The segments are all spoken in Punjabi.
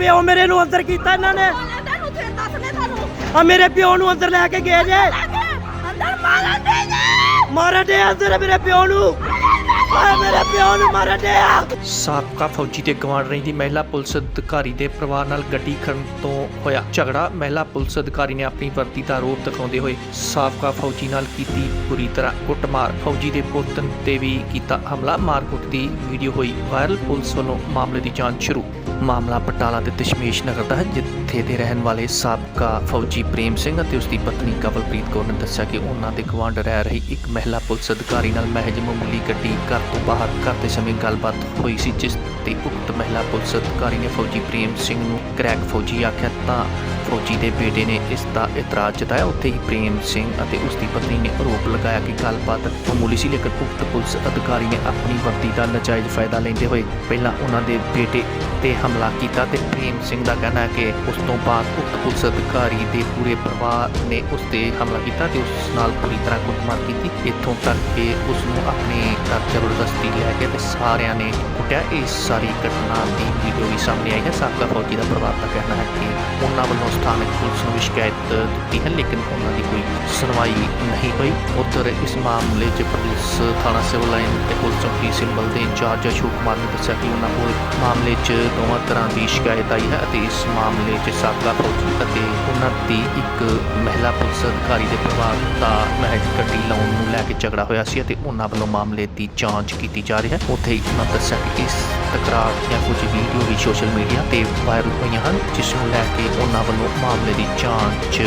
ਪਿਓ ਮੇਰੇ ਨੂੰ ਅੰਦਰ ਕੀਤਾ ਇਹਨਾਂ ਨੇ। ਤੈਨੂੰ ਤੇ ਦੱਸਨੇ ਤੁਹਾਨੂੰ ਆ ਮੇਰੇ ਪਿਓ ਨੂੰ ਅੰਦਰ ਲੈ ਕੇ ਗਏ ਜੇ। ਅੰਦਰ ਮਾਰਨ ਦੇ ਨੇ ਮਾਰਨ ਦੇ ਅੰਦਰ ਮੇਰੇ ਪਿਓ ਨੂੰ। ਆ ਮੇਰੇ ਪਿਓ ਨੂੰ ਮਾਰਨ ਦੇ ਆ। ਸਾਬਕਾ ਫੌਜੀ ਤੇ ਗਵਾਂਢ ਰਹਿੰਦੀ ਮਹਿਲਾ ਪੁਲਿਸ ਅਧਿਕਾਰੀ ਦੇ ਪਰਿਵਾਰ ਨਾਲ ਗੱਡੀ ਖੜਨ ਤੋਂ ਹੋਇਆ ਝਗੜਾ। ਮਹਿਲਾ ਪੁਲਿਸ ਅਧਿਕਾਰੀ ਨੇ ਆਪਣੀ ਵਰਦੀ ਦਾ ਰੋਪ ਦਿਖਾਉਂਦੇ ਹੋਏ ਸਾਬਕਾ ਫੌਜੀ ਨਾਲ ਕੀਤੀ ਬੁਰੀ ਤਰ੍ਹਾਂ ਕੁੱਟਮਾਰ। ਫੌਜੀ ਦੇ ਪੁੱਤ ਤੇ ਵੀ ਕੀਤਾ ਹਮਲਾ। ਮਾਰਕੁੱਟ ਦੀ ਵੀਡੀਓ ਹੋਈ ਵਾਇਰਲ। ਪੁਲਿਸ ਵੱਲੋਂ ਮਾਮਲੇ ਦੀ ਜਾਂਚ ਸ਼ੁਰੂ। ਮਾਮਲਾ ਬਟਾਲਾ ਦੇ ਦਸ਼ਮੇਸ਼ ਨਗਰ ਦਾ ਹੈ, ਜਿੱਥੇ ਦੇ ਰਹਿਣ ਵਾਲੇ ਸਾਬਕਾ ਫੌਜੀ ਪ੍ਰੇਮ ਸਿੰਘ ਅਤੇ ਉਸ ਦੀ ਪਤਨੀ ਕਵਲਪ੍ਰੀਤ ਕੌਰ ਨੇ ਦੱਸਿਆ ਕਿ ਉਹਨਾਂ ਦੇ ਗਵਾਂਢ ਰਹਿ ਰਹੀ ਇੱਕ ਮਹਿਲਾ ਪੁਲਿਸ ਅਧਿਕਾਰੀ ਨਾਲ ਮਹਿਜ ਮਾਮੂਲੀ ਗੱਡੀ ਘਰ ਤੋਂ ਬਾਹਰ ਕਰਦੇ ਸਮੇਂ ਗੱਲਬਾਤ ਹੋਈ ਸੀ, ਜਿਸ ਤੇ ਉਕਤ ਮਹਿਲਾ ਪੁਲਿਸ ਅਧਿਕਾਰੀ ਨੇ ਫੌਜੀ ਪ੍ਰੇਮ ਸਿੰਘ ਨੂੰ ਕਰੈਕ ਫੌਜੀ ਆਖਿਆ, ਤਾਂ ਫੌਜੀ ਦੇ ਬੇਟੇ ਨੇ ਇਸ ਦਾ ਇਤਰਾਜ਼ ਜਤਾਇਆ। ਉੱਥੇ ਹੀ ਪ੍ਰੇਮ ਸਿੰਘ ਅਤੇ ਉਸ ਦੀ ਪਤਨੀ ਨੇ ਆਰੋਪ ਲਗਾਇਆ ਕਿ ਗੱਲਬਾਤ ਮਾਮੂਲੀ ਸੀ, ਲੇਕਿਨ ਉਕਤ ਪੁਲਿਸ ਅਧਿਕਾਰੀ ਨੇ ਆਪਣੀ ਵਰਦੀ ਦਾ ਨਜਾਇਜ਼ ਫਾਇਦਾ ਲੈਂਦੇ ਹੋਏ ਪਹਿਲਾਂ ਉਹਨਾਂ ਦੇ ਬੇਟੇ ਤੇ ਹਮਲਾ ਕੀਤਾ ਤੇ ਪ੍ਰੇਮ ਸਿੰਘ ਦਾ ਕਹਿਣਾ ਹੈ ਕਿ ਉਸ ਤੋਂ ਬਾਅਦ ਉਕਤ ਪੁਲਿਸ ਅਧਿਕਾਰੀ ਦੇ ਪੂਰੇ ਪਰਿਵਾਰ ਨੇ ਉਸ ਤੇ ਹਮਲਾ ਕੀਤਾ ਤੇ ਉਸ ਨਾਲ ਪੂਰੀ ਤਰ੍ਹਾਂ ਕੁੱਟਮਾਰ ਕੀਤੀ। ਇੱਥੋਂ ਤੱਕ ਕਿ ਉਸ ਨੂੰ ਆਪਣੇ ਘਰ ਜ਼ਬਰਦਸਤੀ ਲੈ ਕੇ ਤੇ ਸਾਰਿਆਂ ਨੇ ਕੁੱਟਿਆ। ਇਸ ਸਾਰੀ ਘਟਨਾ ਦੀ ਵੀਡੀਓ ਵੀ ਸਾਹਮਣੇ ਆਈ ਹੈ। ਸਾਬਕਾ ਫੌਜੀ ਦਾ ਪਰਿਵਾਰ ਦਾ ਕਹਿਣਾ ਹੈ ਕਿ ਉਹਨਾਂ ਵੱਲੋਂ ਸਥਾਨਕ ਪੁਲਿਸ ਨੂੰ ਸ਼ਿਕਾਇਤ ਦਿੱਤੀ ਹੈ, ਲੇਕਿਨ ਉਹਨਾਂ ਦੀ ਕੋਈ ਸੁਣਵਾਈ ਨਹੀਂ ਹੋਈ। ਉੱਧਰ ਇਸ ਮਾਮਲੇ 'ਚ ਪੁਲਿਸ, ਥਾਣਾ ਸਿਵਲ ਲਾਈਨ ਤੇ ਪੁਲਿਸ ਚੌਕੀ ਸਿੰਬਲ ਦੇ ਇੰਚਾਰਜ ਅਸ਼ੋਕ ਕੁਮਾਰ ਨੇ ਦੱਸਿਆ ਕਿ ਉਹਨਾਂ ਕੋਲ ਮਾਮਲੇ 'ਚ ਦੋਵਾਂ ਤਰ੍ਹਾਂ ਦੀ ਸ਼ਿਕਾਇਤ ਆਈ ਹੈ ਅਤੇ ਇਸ ਮਾਮਲੇ 'ਚ ਸਾਬਕਾ ਫੌਜੀ ਅਤੇ ਉਹਨਾਂ ਦੀ ਇੱਕ ਮਹਿਲਾ ਪੁਲਿਸ ਅਧਿਕਾਰੀ ਦੇ ਪਰਿਵਾਰ ਦਾ ਮਹਿਜ ਗੱਡੀ ਲਾਉਣ ਨੂੰ ਲੈ ਕੇ ਝਗੜਾ ਹੋਇਆ ਸੀ ਅਤੇ ਉਹਨਾਂ ਵੱਲੋਂ ਮਾਮਲੇ ਦੀ ਜਾਂਚ ਕੀਤੀ ਜਾ ਰਹੀ ਹੈ। ਉੱਥੇ ਹੀ ਉਹਨਾਂ ਦੱਸਿਆ ਕਿ ਇਸ ਤਕਰਾਰ ਦੀਆਂ ਕੁਝ ਵੀਡੀਓ ਵੀ ਸੋਸ਼ਲ ਮੀਡੀਆ ਤੇ ਵਾਇਰਲ ਹੋਈਆਂ ਹਨ ਜਿਸ ਨੂੰ ਲੈ ਕੇ ਉਹਨਾਂ ਵੱਲੋਂ ਮਾਮਲੇ ਦੀ ਜਾਂਚ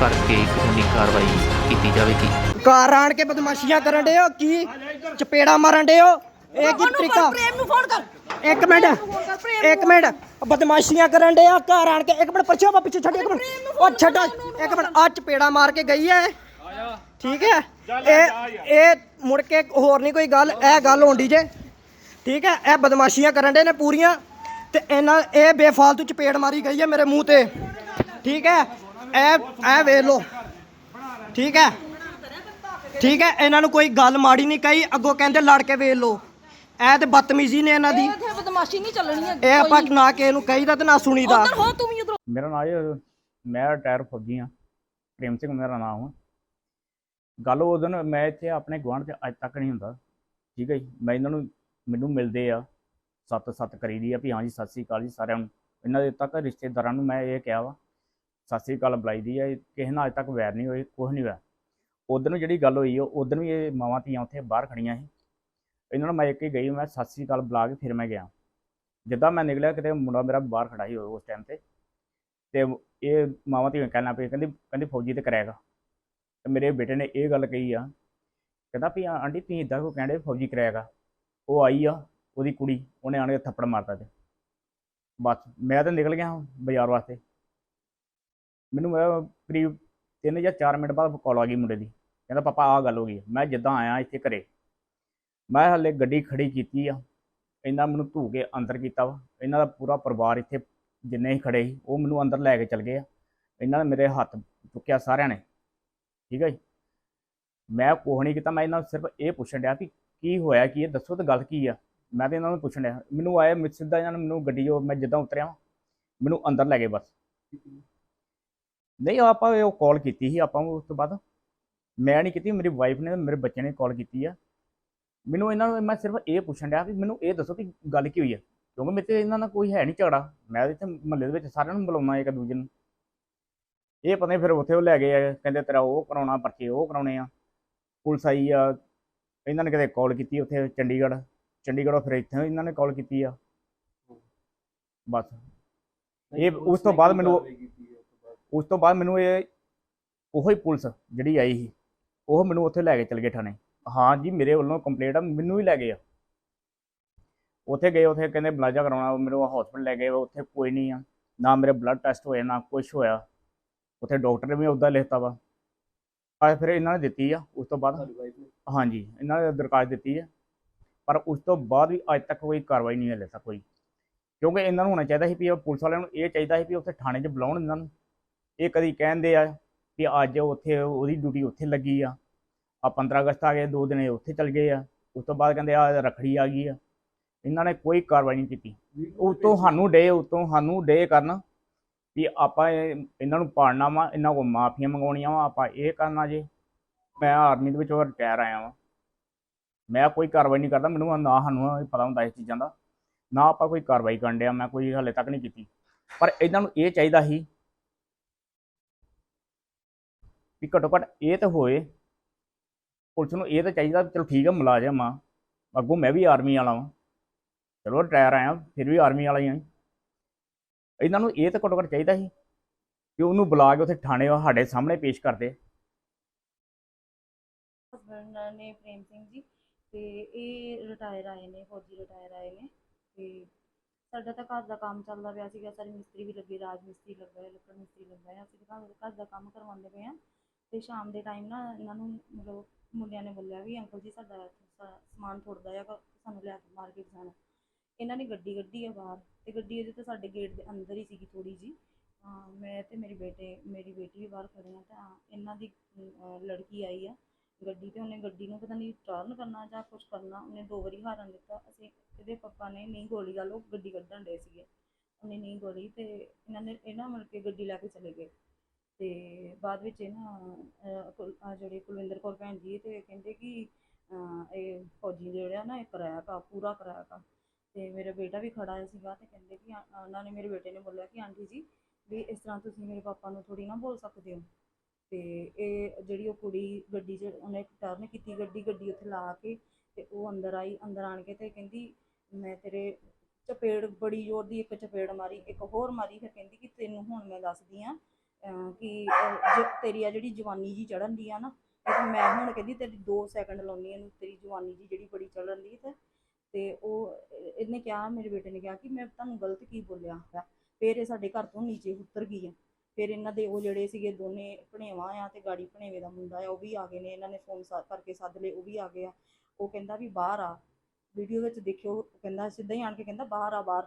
ਕਰਕੇ ਕਾਨੂੰਨੀ ਕਾਰਵਾਈ ਕੀਤੀ ਜਾਵੇਗੀ। ਘਰ ਆਣ ਕੇ ਬਦਮਾਸ਼ੀਆਂ ਕਰਨ ਦੇ ਹੋ? ਕੀ? ਚਪੇੜਾ ਮਾਰਨ ਦੇ ਹੋ? ਇਹ ਕੀ ਤਰੀਕਾ? ਪ੍ਰੇਮ ਨੂੰ ਫੋਨ ਕਰ। ਇੱਕ ਮਿੰਟ ਇੱਕ ਮਿੰਟ। ਬਦਮਾਸ਼ੀਆਂ ਕਰਨ ਦੇ ਆ ਘਰ ਆਣ ਕੇ। ਇੱਕ ਮਿੰਟ ਪਰਚਾ ਵਾ ਪਿੱਛੇ ਛੱਡ ਇੱਕ ਮਿੰਟ। ਉਹ ਛੱਡ। ਇੱਕ ਮਿੰਟ ਆ ਚਪੇੜਾ ਮਾਰ ਕੇ ਗਈ ਹੈ ਠੀਕ ਹੈ ਇਹ ਇਹ ਮੁੜ ਕੇ ਹੋਰ ਨਹੀਂ ਕੋਈ ਗੱਲ ਇਹ ਗੱਲ ਹੋਣੀ ਜੇ। ਠੀਕ ਹੈ ਇਹ ਬਦਮਾਸ਼ੀਆਂ ਕਰਨ ਦੇ ਨੇ ਪੂਰੀਆਂ। ਤੇ ਇਹਨਾਂ ਇਹ ਬੇਫਾਲਤੂ ਚਪੇੜ ਮਾਰੀ ਗਈ ਹੈ ਮੇਰੇ ਮੂੰਹ ਤੇ। ਠੀਕ ਹੈ ਇਹ ਇਹ ਵੇਖ ਲਓ। ਠੀਕ ਹੈ ਠੀਕ ਹੈ ਇਹਨਾਂ ਨੂੰ ਕੋਈ ਗੱਲ ਮਾੜੀ ਨਹੀਂ ਕਹੀ ਅੱਗੋਂ ਕਹਿੰਦੇ ਲੜ ਕੇ ਵੇਖ ਲਓ। ਇਹ ਤੇ ਬਦਤਮੀਜ਼ੀ ਨੇ ਇਹਨਾਂ ਦੀ। ਇੱਥੇ ਬਦਮਾਸ਼ੀ ਨਹੀਂ ਚੱਲਣੀ ਹੈ ਇਹ ਆਪਾਂ ਨਾ ਕਿਸੇ ਨੂੰ ਕਹੀਦਾ ਤੇ ਨਾ ਸੁਣੀਦਾ। ਉਧਰ ਹੋ ਤੂੰ ਵੀ ਉਧਰ। ਮੇਰਾ ਨਾਮ ਹੈ ਮੈਂ ਰਿਟਾਇਰ ਫੌਜੀ ਹਾਂ। ਪ੍ਰੇਮ ਸਿੰਘ ਮੇਰਾ ਨਾਮ ਹੈ ਗੱਲ ਉਹ ਦਿਨ ਮੈਂ ਇੱਥੇ ਆਪਣੇ ਗੁਆਂਢ 'ਚ ਅੱਜ ਤੱਕ ਨਹੀਂ ਹੁੰਦਾ। ਠੀਕ ਹੈ ਜੀ? ਮੈਂ ਇਹਨਾਂ ਨੂੰ ਮੈਨੂੰ ਮਿਲਦੇ ਆ। ਸੱਤ ਸੱਤ ਕਰੀਦੀ ਆ ਵੀ ਹਾਂਜੀ ਸਤਿ ਸ੍ਰੀ ਅਕਾਲ ਜੀ ਸਾਰਿਆਂ ਨੂੰ। ਇਹਨਾਂ ਦੇ ਤੱਕ ਰਿਸ਼ਤੇਦਾਰਾਂ ਨੂੰ ਮੈਂ ਇਹ ਕਿਹਾ ਵਾ ਸਤਿ ਸ੍ਰੀ ਅਕਾਲ ਬੁਲਾਈ ਦੀ ਆ। ਇਹ ਕਿਸੇ ਨਾਲ ਅੱਜ ਤੱਕ ਵੈਰ ਨਹੀਂ ਹੋਈ ਕੁਝ ਨਹੀਂ ਹੋਇਆ। ਉਦੋਂ ਨੂੰ ਜਿਹੜੀ ਗੱਲ ਹੋਈ ਉਹ ਉਦੋਂ ਵੀ ਇਹ ਮਾਵਾਂ ਧੀਆਂ ਉੱਥੇ ਬਾਹਰ ਖੜੀਆਂ ਸੀ। ਇਹਨਾਂ ਨੂੰ ਮੈਂ ਇੱਕ ਹੀ ਗਈ, ਮੈਂ ਸਤਿ ਸ੍ਰੀ ਅਕਾਲ ਬੁਲਾ ਕੇ ਫਿਰ ਮੈਂ ਗਿਆ। ਜਿੱਦਾਂ ਮੈਂ ਨਿਕਲਿਆ ਕਿਤੇ ਮੁੰਡਾ ਮੇਰਾ ਬਾਹਰ ਖੜਾ ਸੀ ਉਸ ਟਾਈਮ ਤੇ ਤੇ ਇਹ ਮਾਵਾਂ ਧੀਆਂ ਕਹਿਣਾ ਪਈ ਕਹਿੰਦੀ ਕਹਿੰਦੀ ਫੌਜੀ ਤੇ ਕਰੇਗਾ। ਤੇ ਮੇਰੇ ਬੇਟੇ ਨੇ ਇਹ ਗੱਲ ਕਹੀ ਆ, ਕਹਿੰਦਾ ਵੀ ਆਂਟੀ ਤੁਸੀਂ ਇਦਾਂ ਕੋ ਕਹਿੰਦੇ ਫੌਜੀ ਕਰੇਗਾ? ਉਹ ਆਈ ਆ, ਉਹਦੀ ਕੁੜੀ, ਉਹਨੇ ਆਣ ਕੇ ਥੱਪੜ ਮਾਰਤਾ ਤੇ। ਬਸ, ਮੈਂ ਤਾਂ ਨਿਕਲ ਗਿਆ ਬਾਜ਼ਾਰ ਵਾਸਤੇ। ਮੈਨੂੰ ਕਰੀਬ 3 ਜਾਂ 4 ਮਿੰਟ ਬਾਅਦ ਕਾਲ ਆ ਗਈ ਮੁੰਡੇ ਦੀ। ਕਹਿੰਦਾ, ਪਾਪਾ, ਆਹ ਗੱਲ ਹੋ ਗਈ ਮੈਂ ਜਿੱਦਾਂ ਆਇਆ ਇੱਥੇ ਘਰੇ ਮੈਂ ਹਲੇ ਗੱਡੀ ਖੜੀ ਕੀਤੀ ਆ। ਇਹਨਾਂ ਮੈਨੂੰ ਧੂ ਕੇ ਅੰਦਰ ਕੀਤਾ ਵਾ। ਇਹਨਾਂ ਦਾ ਪੂਰਾ ਪਰਿਵਾਰ ਇੱਥੇ ਜਿੰਨੇ ਹੀ ਖੜੇ ਸੀ, ਉਹ ਮੈਨੂੰ ਅੰਦਰ ਲੈ ਕੇ ਚਲ ਗਏ ਆ। ਇਹਨਾਂ ਨੇ ਮੇਰੇ ਹੱਥ ਚੁੱਕਿਆ ਸਾਰਿਆਂ ਨੇ। ਠੀਕ ਹੈ ਜੀ? ਮੈਂ ਕੁਛ ਨਹੀਂ ਕੀਤਾ, ਮੈਂ ਇਹਨਾਂ ਨੂੰ ਸਿਰਫ ਇਹ ਪੁੱਛਣ ਡਿਆ ਵੀ ਕੀ ਹੋਇਆ, ਕੀ ਇਹ ਦੱਸੋ ਤਾਂ ਗੱਲ ਕੀ ਆ? ਮੈਂ ਤੇ ਇਹਨਾਂ ਨੂੰ ਪੁੱਛਣ ਡਿਆ। ਮੈਨੂੰ ਆਇਆ ਮੈਂ ਸਿੱਧਾ ਇਹਨਾਂ ਨੇ ਮੈਨੂੰ ਗੱਡੀ ਉਹ ਮੈਂ ਜਿੱਦਾਂ ਉਤਰਿਆ ਮੈਨੂੰ ਅੰਦਰ ਲੈ ਗਏ ਬਸ। ਨਹੀਂ, ਆਪਾਂ ਉਹ ਕਾਲ ਕੀਤੀ ਸੀ, ਆਪਾਂ ਉਸ ਤੋਂ ਬਾਅਦ। ਮੈਂ ਨਹੀਂ ਕੀਤੀ, ਮੇਰੀ ਵਾਈਫ ਨੇ ਮੇਰੇ ਬੱਚੇ ਨੇ ਕਾਲ ਕੀਤੀ ਆ। ਮੈਨੂੰ ਇਹਨਾਂ ਨੂੰ ਮੈਂ ਸਿਰਫ ਇਹ ਪੁੱਛਣ ਡਿਆ ਵੀ ਮੈਨੂੰ ਇਹ ਦੱਸੋ ਕਿ ਗੱਲ ਕੀ ਹੋਈ ਆ? ਕਿਉਂਕਿ ਮੇਰੇ ਤੇ ਇਹਨਾਂ ਨਾਲ ਕੋਈ ਹੈ ਨਹੀਂ ਝਗੜਾ। ਮੈਂ ਇੱਥੇ ਮਹੱਲੇ ਦੇ ਵਿੱਚ ਸਾਰਿਆਂ ਨੂੰ ਬੁਲਾਉਣਾ ਇੱਕ ਦੂਜੇ ਨੂੰ। ਇਹ ਪਤਾ ਨਹੀਂ ਫਿਰ ਉੱਥੇ ਉਹ ਲੈ ਗਏ ਆ ਕਹਿੰਦੇ ਤੇਰਾ ਉਹ ਕਰਾਉਣਾ ਪਰਚੇ ਉਹ ਕਰਾਉਣੇ ਆ। ਪੁਲਿਸ ਆਈ ਆ ਇਹਨਾਂ ਨੇ ਕਿਤੇ ਕਾਲ ਕੀਤੀ ਉੱਥੇ ਚੰਡੀਗੜ੍ਹ। ਚੰਡੀਗੜ੍ਹੋਂ ਫਿਰ ਇੱਥੇ ਇਹਨਾਂ ਨੇ ਕਾਲ ਕੀਤੀ ਆ। ਬਸ। ਇਹ ਉਸ ਤੋਂ ਬਾਅਦ ਮੈਨੂੰ ਉਸ ਤੋਂ ਬਾਅਦ ਮੈਨੂੰ ਇਹ ਉਹੀ ਪੁਲਿਸ ਜਿਹੜੀ ਆਈ ਸੀ ਉਹ ਮੈਨੂੰ ਉੱਥੇ ਲੈ ਕੇ ਚਲ ਗਏ ਥਾਣੇ। ਹਾਂ ਜੀ ਮੇਰੇ ਵੱਲੋਂ ਕੰਪਲੇਂਟ ਆ ਮੈਨੂੰ ਹੀ ਲੈ ਗਏ ਆ। ਉੱਥੇ ਗਏ ਉੱਥੇ ਕਹਿੰਦੇ ਬਲਾਜਾ ਕਰਾਉਣਾ ਮੈਨੂੰ ਹਸਪੀਟਲ ਲੈ ਗਏ ਉੱਥੇ ਕੋਈ ਨਹੀਂ ਆ। ਨਾ ਮੇਰੇ ਬਲੱਡ ਟੈਸਟ ਹੋਏ ਨਾ ਕੁਝ ਹੋਇਆ। ਉੱਥੇ ਡਾਕਟਰ ਨੇ ਵੀ ਉਹਦਾ ਲਿਖਤਾ ਵਾ। ਆ ਫਿਰ ਇਹਨਾਂ ਨੇ ਦਿੱਤੀ ਆ ਉਸ ਤੋਂ ਬਾਅਦ ਹਾਂਜੀ ਇਹਨਾਂ ਨੇ ਦਰਖਾਸਤ ਦਿੱਤੀ ਆ। ਪਰ ਉਸ ਤੋਂ ਬਾਅਦ ਵੀ ਅੱਜ ਤੱਕ ਕੋਈ ਕਾਰਵਾਈ ਨਹੀਂ ਹਲੇ ਤੱਕ ਹੋਈ। ਕਿਉਂਕਿ ਇਹਨਾਂ ਨੂੰ ਹੋਣਾ ਚਾਹੀਦਾ ਸੀ ਵੀ ਪੁਲਿਸ ਵਾਲਿਆਂ ਨੂੰ ਇਹ ਚਾਹੀਦਾ ਸੀ ਵੀ ਉੱਥੇ ਥਾਣੇ 'ਚ ਬੁਲਾਉਣ ਇਹਨਾਂ ਨੂੰ। ਇਹ ਕਦੀ ਕਹਿੰਦੇ ਆ ਵੀ ਅੱਜ ਉੱਥੇ ਉਹਦੀ ਡਿਊਟੀ ਉੱਥੇ ਲੱਗੀ ਆ। ਆ 15 ਅਗਸਤ ਆ ਗਏ, ਦੋ ਦਿਨ ਇਹ ਉੱਥੇ ਚਲ ਗਏ ਆ। ਉਸ ਤੋਂ ਬਾਅਦ ਕਹਿੰਦੇ ਆ ਰੱਖੜੀ ਆ ਗਈ ਆ। ਇਹਨਾਂ ਨੇ ਕੋਈ ਕਾਰਵਾਈ ਨਹੀਂ ਕੀਤੀ। ਉਤੋਂ ਸਾਨੂੰ ਡੇ, ਉਤੋਂ ਸਾਨੂੰ ਡੇ ਕਰਨ ਵੀ ਆਪਾਂ ਇਹ- ਇਹਨਾਂ ਨੂੰ ਪਾੜਨਾ ਵਾ, ਇਹਨਾਂ ਕੋਲ ਮਾਫੀਆਂ ਮੰਗਾਉਣੀਆਂ ਵਾ, ਆਪਾਂ ਇਹ ਕਰਨਾ ਜੇ। ਮੈਂ ਆਰਮੀ ਦੇ ਵਿੱਚੋਂ ਰਿਟਾਇਰ ਆਇਆ ਵਾਂ। ਮੈਂ ਕੋਈ ਕਾਰਵਾਈ ਨਹੀਂ ਕਰਦਾ, ਮੈਨੂੰ ਨਾ ਸਾਨੂੰ ਪਤਾ ਹੁੰਦਾ ਇਸ ਚੀਜ਼ਾਂ ਦਾ। ਨਾ ਆਪਾਂ ਕੋਈ ਕਾਰਵਾਈ ਕਰਨ ਡਿਆ, ਮੈਂ ਕੋਈ ਹਾਲੇ ਤੱਕ ਨਹੀਂ ਕੀਤੀ। ਪਰ ਇਹਨਾਂ ਨੂੰ ਇਹ ਚਾਹੀਦਾ ਸੀ ਵੀ ਘੱਟੋ ਘੱਟ ਇਹ ਤਾਂ ਹੋਏ ਪੁਲਿਸ ਨੂੰ ਇਹ ਤਾਂ ਚਾਹੀਦਾ ਚਲੋ ਠੀਕ ਹੈ ਮੁਲਾਜ਼ਮ ਆ। ਅੱਗੋਂ ਮੈਂ ਵੀ ਆਰਮੀ ਵਾਲਾ ਵਾਂ। ਚਲੋ ਰਿਟਾਇਰ ਆਇਆ, ਫਿਰ ਵੀ ਆਰਮੀ ਵਾਲਾ ਹੀ ਆ। ਇਹਨਾਂ ਨੂੰ ਇਹ ਤਾਂ ਘੱਟੋ ਘੱਟ ਚਾਹੀਦਾ ਸੀ ਕਿ ਉਹਨੂੰ ਬੁਲਾ ਕੇ ਉੱਥੇ ਥਾਣੇ ਸਾਡੇ ਸਾਹਮਣੇ ਪੇਸ਼ ਕਰਦੇ ਹਸਬੈਂਡ ਨੇ ਪ੍ਰੇਮ ਸਿੰਘ ਜੀ, ਤੇ ਇਹ ਰਿਟਾਇਰ ਆਏ ਨੇ, ਫੌਜੀ ਰਿਟਾਇਰ ਆਏ ਨੇ। ਤੇ ਸਾਡਾ ਤਾਂ ਘਰ ਦਾ ਕੰਮ ਚੱਲਦਾ ਪਿਆ ਸੀਗਾ ਸਾਰੇ ਮਿਸਤਰੀ ਵੀ ਲੱਗੇ, ਰਾਜ ਮਿਸਤਰੀ ਲੱਗਾ ਹੈ ਲੱਕੜ ਮਿਸਤਰੀ ਲੱਗਾ। ਹੈ ਅਸੀਂ ਘਰ ਦਾ ਕੰਮ ਕਰਵਾਉਂਦੇ ਪਏ ਆ। ਤੇ ਸ਼ਾਮ ਦੇ ਟਾਈਮ ਨਾ ਇਹਨਾਂ ਨੂੰ ਮਤਲਬ ਮੁੰਡਿਆਂ ਨੇ ਬੋਲਿਆ ਵੀ ਅੰਕਲ ਜੀ ਸਾਡਾ ਸਾ- ਸਮਾਨ ਥੋੜਦਾ ਆ ਸਾਨੂੰ ਲੈ ਕੇ ਮਾਰਕੀਟ ਜਾਣਾ। ਇਹਨਾਂ ਨੇ ਗੱਡੀ ਕੱਢੀ ਆ ਬਾਹਰ ਤੇ ਗੱਡੀ ਅਜੇ ਤਾਂ ਸਾਡੇ ਗੇਟ ਦੇ ਅੰਦਰ ਹੀ ਸੀਗੀ ਥੋੜੀ ਜੀ ਮੈਂ ਤੇ ਮੇਰੀ ਬੇਟੇ ਮੇਰੀ ਬੇਟੀ ਵੀ ਬਾਹਰ ਖੜੇ ਆ ਤਾਂ ਇਹਨਾਂ ਦੀ ਅਮ, ਲੜਕੀ ਆਈ ਆ ਗੱਡੀ ਤੇ ਉਹਨੇ ਗੱਡੀ ਨੂੰ ਪਤਾ ਨਹੀਂ ਟਰਨ ਕਰਨਾ ਜਾਂ ਕੁਝ ਕਰਨਾ ਉਹਨੇ ਦੋ ਵਾਰੀ ਹਾਰਨ ਦਿੱਤਾ। ਅਸੀਂ ਇਹਦੇ ਪਾਪਾ ਨੇ ਨਹੀਂ ਗੋਲੀ ਗੱਲ ਉਹ ਗੱਡੀ ਕੱਢਣ ਦੇ ਸੀਗੇ। ਉਹਨੇ ਨਹੀਂ ਗੋਲੀ ਤੇ ਇਹਨਾਂ ਨੇ ਇਹਨਾਂ ਮਿਲ ਕੇ ਗੱਡੀ ਲੈ ਕੇ ਚਲੇ ਗਏ। ਤੇ ਬਾਅਦ ਵਿੱਚ ਇਹ ਨਾ ਕੁਲ- ਆਹ ਜਿਹੜੇ ਕੁਲਵਿੰਦਰ ਕੌਰ ਭੈਣ ਜੀ ਤੇ ਕਹਿੰਦੇ ਕਿ ਇਹ ਫੌਜੀ ਜਿਹੜਾ ਨਾ, ਇਹ ਕਰਾਇਆ ਕਾ, ਪੂਰਾ ਕਰਾਇਆ ਕਾ। ਤੇ ਮੇਰਾ ਬੇਟਾ ਵੀ ਖੜਾ ਸੀਗਾ ਤੇ ਕਹਿੰਦੇ ਕਿ ਉਹਨਾਂ ਨੇ ਮੇਰੇ ਬੇਟੇ ਨੇ ਬੋਲਿਆ ਕਿ ਆਂਟੀ ਜੀ, ਵੀ ਇਸ ਤਰ੍ਹਾਂ ਤੁਸੀਂ ਮੇਰੇ ਪਾਪਾ ਨੂੰ ਥੋੜੀ ਨਾ ਬੋਲ ਸਕਦੇ ਹੋ। ਤੇ ਇਹ ਜਿਹੜੀ ਉਹ ਕੁੜੀ ਗੱਡੀ 'ਚ, ਉਹਨੇ ਟਰਨ ਕੀਤੀ ਗੱਡੀ ਗੱਡੀ ਉੱਥੇ ਲਾ ਕੇ ਤੇ ਉਹ ਅੰਦਰ ਆਈ, ਅੰਦਰ ਆਣ ਕੇ ਤੇ ਕਹਿੰਦੀ, ਮੈਂ ਤੇਰੇ ਚਪੇੜ, ਬੜੀ ਜ਼ੋਰ ਦੀ ਇੱਕ ਚਪੇੜ ਮਾਰੀ, ਇੱਕ ਹੋਰ ਮਾਰੀ, ਫਿਰ ਕਹਿੰਦੀ ਕਿ ਤੈਨੂੰ ਹੁਣ ਮੈਂ ਦੱਸਦੀ ਆ ਕਿ ਅਹ, ਤੇਰੀ ਆ ਜਿਹੜੀ ਜਵਾਨੀ ਜੀ ਚੜਨ ਦੀ ਆ ਨਾ ਇਹ ਤਾਂ ਮੈਂ ਹੁਣ ਕਹਿੰਦੀ ਤੇਰੀ 2 ਸੈਕਿੰਡ ਲਾਉਣੀ ਇਹਨੂੰ ਤੇਰੀ ਜਵਾਨੀ ਜੀ ਜਿਹੜੀ ਬੜੀ ਚੜਨ ਦੀ ਤੇ ਤੇ ਉਹ ਇਹ- ਇਹਨੇ ਕਿਹਾ ਮੇਰੇ ਬੇਟੇ ਨੇ ਕਿਹਾ ਕਿ ਮੈਂ ਤੁਹਾਨੂੰ ਗਲਤ ਕੀ ਬੋਲਿਆ ਹੈ ਫਿਰ ਇਹ ਸਾਡੇ ਘਰ ਤੋਂ ਨੀਚੇ ਉਤਰ ਗਈ ਆ। ਫਿਰ ਇਹਨਾਂ ਦੇ ਉਹ ਜਿਹੜੇ ਸੀਗੇ ਦੋਨੇ ਭਣੇਵਾਂ ਆ ਤੇ ਗਾੜੀ ਭਣੇਵੇ ਦਾ ਮੁੰਡਾ ਆ ਉਹ ਵੀ ਆ ਗਏ ਨੇ। ਇਹਨਾਂ ਨੇ ਫੋਨ ਕਰਕੇ ਸੱਦ ਲਏ ਉਹ ਵੀ ਆ ਗਏ ਆ। ਉਹ ਕਹਿੰਦਾ ਵੀ ਬਾਹਰ ਆ। ਵੀਡੀਓ ਵਿੱਚ ਦੇਖਿਓ ਉਹ ਕਹਿੰਦਾ ਸਿੱਧਾ ਹੀ ਆਣ ਕੇ ਕਹਿੰਦਾ ਬਾਹਰ ਆ ਬਾਹਰ।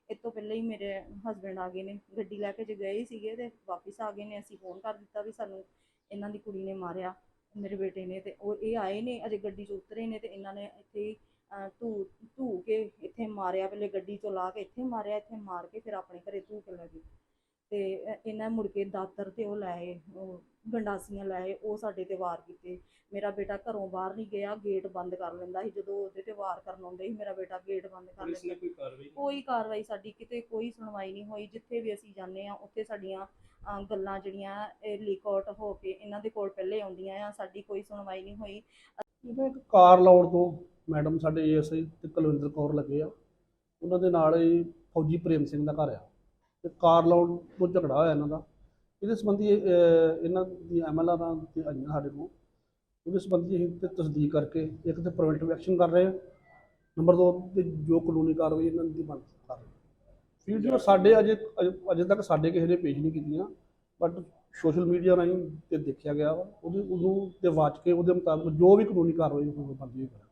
ਇਸ ਤੋਂ ਪਹਿਲਾਂ ਹੀ ਮੇਰੇ ਹਸਬੈਂਡ ਆ ਗਏ ਨੇ। ਗੱਡੀ ਲੈ ਕੇ ਜੇ ਗਏ ਸੀਗੇ ਤੇ ਵਾਪਸ ਆ ਗਏ ਨੇ। ਅਸੀਂ ਫੋਨ ਕਰ ਦਿੱਤਾ ਵੀ ਸਾਨੂੰ ਇਹਨਾਂ ਦੀ ਕੁੜੀ ਨੇ ਮਾਰਿਆ, ਮੇਰੇ ਬੇਟੇ ਨੇ ਤੇ ਉਹ ਇਹ ਆਏ ਨੇ, ਅਜੇ ਗੱਡੀ 'ਚ ਉਤਰੇ ਨੇ ਤੇ ਇਹਨਾਂ ਨੇ ਇੱਥੇ ਹੀ ਧੂ ਧੂ ਕੇ ਇੱਥੇ ਮਾਰਿਆ, ਪਹਿਲੇ ਗੱਡੀ ਤੋਂ ਲਾ ਕੇ ਇੱਥੇ ਮਾਰਿਆ, ਇੱਥੇ ਮਾਰ ਕੇ ਫਿਰ ਆਪਣੇ ਘਰੇ ਧੂ ਕੇ ਲੈ ਗਏ। ਤੇ ਇਹਨਾਂ ਮੁੜ ਕੇ ਦਾਤਰ ਤੇ ਉਹ ਲਾਏ ਉਹ ਗੰਡਾਸੀਆਂ ਲਾਏ ਉਹ ਸਾਡੇ ਤੇ ਵਾਰ ਕੀਤੇ। ਮੇਰਾ ਬੇਟਾ ਘਰੋਂ ਬਾਹਰ ਨਹੀਂ ਗਿਆ ਗੇਟ ਬੰਦ ਕਰ ਲੈਂਦਾ ਸੀ। ਜਦੋਂ ਉਹਦੇ ਤੇ ਵਾਰ ਕਰਨ ਆਉਂਦੇ ਸੀ ਮੇਰਾ ਬੇਟਾ ਗੇਟ ਬੰਦ ਕਰ ਲੈਂਦਾ ਕੋਈ ਕਾਰਵਾਈ ਕੋਈ ਕਾਰਵਾਈ ਸਾਡੀ ਕਿਤੇ ਕੋਈ ਸੁਣਵਾਈ ਨਹੀਂ ਹੋਈ। ਜਿੱਥੇ ਵੀ ਅਸੀਂ ਜਾਂਦੇ ਆ ਉੱਥੇ ਸਾਡੀਆਂ ਅ, ਗੱਲਾਂ ਜਿਹੜੀਆਂ ਲੀਕ ਆਊਟ ਹੋ ਕੇ ਇਹਨਾਂ ਦੇ ਕੋਲ ਪਹਿਲੇ ਆਉਂਦੀਆਂ ਆ ਸਾਡੀ ਕੋਈ ਸੁਣਵਾਈ ਨਹੀਂ ਹੋਈ। ਇਹਦਾ ਇੱਕ ਕਾਰ ਲਾਉਣ ਤੋਂ ਮੈਡਮ ਸਾਡੇ ਏਐਸਆਈ ਤੇ ਕੁਲਵਿੰਦਰ ਕੌਰ ਲੱਗੇ ਆ। ਉਹਨਾਂ ਦੇ ਨਾਲ ਹੀ ਫੌਜੀ ਪ੍ਰੇਮ ਸਿੰਘ ਦਾ ਘਰ ਆ। ਤੇ ਕਾਰ ਲਾਉਣ ਤੋਂ ਝਗੜਾ ਹੋਇਆ ਇਹਨਾਂ ਦਾ। ਇਹਦੇ ਸੰਬੰਧੀ ਇਹ, ਅਹ, ਇਹਨਾਂ ਦੀ ਐਮਐਲਆਰਾਂ ਤੇ ਆਈਆਂ ਸਾਡੇ ਕੋਲ। ਉਹਦੇ ਸੰਬੰਧੀ ਅਸੀਂ ਤੇ ਤਸਦੀਕ ਕਰਕੇ ਇੱਕ ਤੇ ਪ੍ਰੀਵੈਂਟਿਵ ਐਕਸ਼ਨ ਕਰ ਰਹੇ ਹਾਂ। ਨੰਬਰ 2 ਤੇ ਜੋ ਕਾਨੂੰਨੀ ਕਾਰਵਾਈ ਇਹਨਾਂ ਦੀ ਬਣ ਕਰ ਰਹੇ ਵੀਡੀਓ ਸਾਡੇ ਅਜੇ ਅਜੇ- ਅਜੇ ਤੱਕ ਸਾਡੇ ਕਿਸੇ ਨੇ ਪੇਸ਼ ਨਹੀਂ ਕੀਤੀਆਂ ਬਟ ਸੋਸ਼ਲ ਮੀਡੀਆ ਰਾਹੀਂ ਤੇ ਦੇਖਿਆ ਗਿਆ ਵਾ। ਉਹਦੇ ਉਹਨੂੰ ਤੇ ਵਾਚ ਕੇ ਉਹਦੇ ਮੁਤਾਬਕ ਜੋ ਵੀ ਕਾਨੂੰਨੀ ਕਾਰਵਾਈ ਹੋਵੇ ਬੰਦੀ ਕਰਾਂਗੇ।